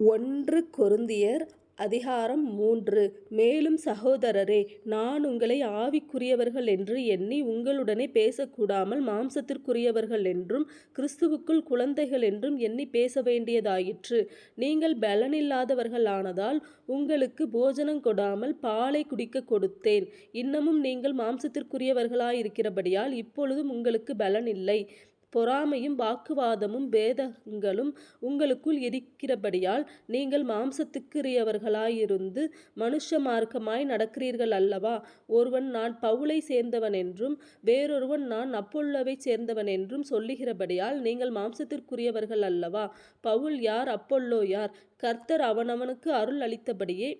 ஒன்று கொரிந்தியர் அதிகாரம் மூன்று மேலும் சகோதரரே நான் உங்களை ஆவிக்குரியவர்கள் என்று எண்ணி உங்களுடனே பேசக்கூடாமல் மாம்சத்திற்குரியவர்கள் என்றும் கிறிஸ்துவுக்குள் குழந்தைகள் என்றும் எண்ணி பேச வேண்டியதாயிற்று நீங்கள் பலனில்லாதவர்களானதால் உங்களுக்கு போஜனங் கொடாமல் பாலை குடிக்கக் கொடுத்தேன். இன்னமும் நீங்கள் மாம்சத்திற்குரியவர்களாயிருக்கிறபடியால் இப்பொழுதும் உங்களுக்கு பலன் இல்லை. பொறாமையும் வாக்குவாதமும் பேதங்களும் உங்களுக்குள் இருக்கிறபடியால் நீங்கள் மாம்சத்துக்குரியவர்களாயிருந்து மனுஷ மார்க்கமாய் நடக்கிறீர்கள் அல்லவா? ஒருவன் நான் பவுலைச் சேர்ந்தவனென்றும் வேறொருவன் நான் அப்பொல்லோவைச் சேர்ந்தவனென்றும் சொல்லுகிறபடியால் நீங்கள் மாம்சத்திற்குரியவர்கள் அல்லவா? பவுல் யார் அப்பொல்லோ யார்? கர்த்தர் அவனவனுக்கு அருள் அளித்தபடியே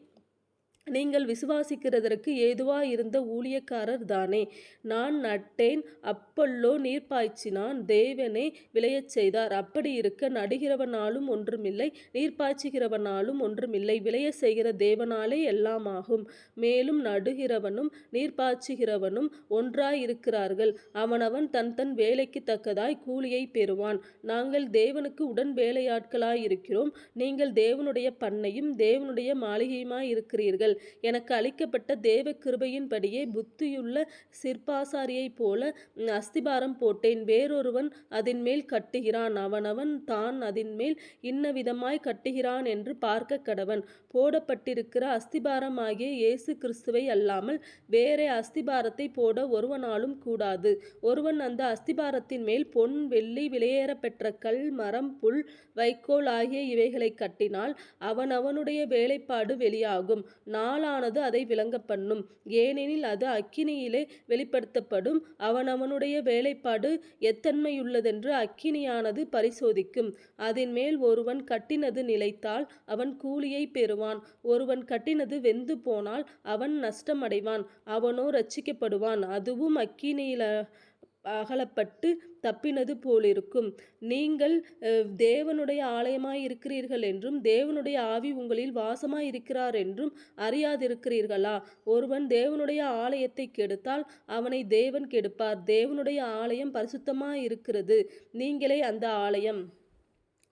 நீங்கள் விசுவாசிக்கிறதற்கு ஏதுவாயிருந்த ஊழியக்காரர் தானே. நான் நட்டேன் அப்பல்லோ நீர் பாய்ச்சினான் தேவனே விளையச் செய்தார். அப்படி இருக்க நடுகிறவனாலும் ஒன்றுமில்லை நீர் பாய்ச்சுகிறவனாலும் ஒன்றுமில்லை விளைய செய்கிற தேவனாலே எல்லாம் ஆகும் மேலும் நடுகிறவனும் நீர் பாய்ச்சுகிறவனும் ஒன்றாயிருக்கிறார்கள் அவனவன் தன் தன் வேலைக்குத் தக்கதாய் கூலியைப் பெறுவான். நாங்கள் தேவனுக்கு உடன் வேலையாட்களாயிருக்கிறோம் நீங்கள் தேவனுடைய பண்ணையும் தேவனுடைய கொள்ளுங்கள் எனக்கு அளிக்கப்பட்ட தேவகிருபையின்படியே புத்தியுள்ள சிற்பாசாரியைப் போல அஸ்திபாரம் போட்டேன். வேறொருவன் அதின்மேல் கட்டுகிறான். அவனவன் தான் அதன்மேல் இன்னவிதமாய் கட்டுகிறான் என்று பார்க்க கடவன். போடப்பட்டிருக்கிற அஸ்திபாரமாகிய இயேசு கிறிஸ்துவை அல்லாமல் வேறே அஸ்திபாரத்தைப் போட ஒருவனாலும் கூடாது. ஒருவன் அந்த அஸ்திபாரத்தின் மேல் பொன் வெள்ளி விலையேறப்பெற்ற கல் மரம் புல் வைக்கோல் ஆகிய இவைகளைக் கட்டினால் அவனவனுடைய வேலைப்பாடு வெளியாகும். நாளானது அதை விளங்கப்பண்ணும். ஏனெனில் அது அக்கினியிலே வெளிப்படுத்தப்படும் அவனவனுடைய வேலைப்பாடு எத்தன்மையுள்ளதென்று அக்கினியானது பரிசோதிக்கும். அதின்மேல் ஒருவன் கட்டினது நிலைத்தால் அவன் கூலியைப் பெறுவான் ஒருவன் கட்டினது வெந்து போனால் அவன் நஷ்டமடைவான் அவனோ ரட்சிக்கப்படுவான் அதுவும் அக்கினியில அகலப்பட்டு தப்பினது போலிருக்கும். நீங்கள் தேவனுடைய ஆலயமாய் இருக்கிறீர்கள் என்றும் தேவனுடைய ஆவி உங்களில் வாசமாக இருக்கிறார் என்றும் அறியாதிருக்கிறீர்களா? ஒருவன் தேவனுடைய ஆலயத்தை கெடுத்தால் அவனை தேவன் கெடுப்பார். தேவனுடைய ஆலயம் பரிசுத்தமாயிருக்கிறது நீங்களே அந்த ஆலயம்.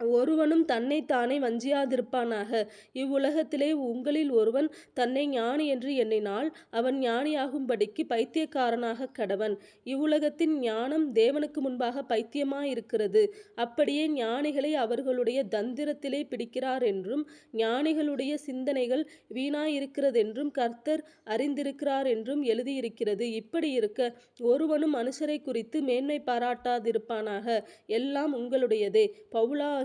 ஒருவனும் தன்னைத்தானே வஞ்சியாதிருப்பானாக. இவ்வுலகத்திலே உங்களில் ஒருவன் தன்னை ஞானி என்று எண்ணினால் அவன் ஞானியாகும்படிக்கு பைத்தியக்காரனாக கடவன். இவ்வுலகத்தின் ஞானம் தேவனுக்கு முன்பாக பைத்தியமாயிருக்கிறது. அப்படியே ஞானிகளை அவர்களுடைய தந்திரத்திலே பிடிக்கிறார் என்றும் ஞானிகளுடைய சிந்தனைகள் வீணாயிருக்கிறதென்றும் கர்த்தர் அறிந்திருக்கிறார் என்றும் எழுதியிருக்கிறது. இப்படி இருக்க ஒருவனும் மனுஷரைக்குறித்து மேன்மை பாராட்டாதிருப்பானாக. எல்லாம் உங்களுடையதே.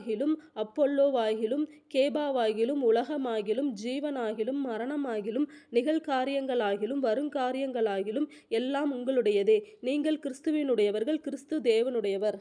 பவுலாகிலும் அப்பொல்லோவாகிலும் கேபாவாகிலும் உலகமாகிலும் ஜீவனாகிலும் மரணமாகிலும் நிகழ்காரியங்களாகிலும் வருங்காரியங்களாகிலும் எல்லாம் உங்களுடையதே. நீங்கள் கிறிஸ்துவினுடையவர்கள் கிறிஸ்து தேவனுடையவர்.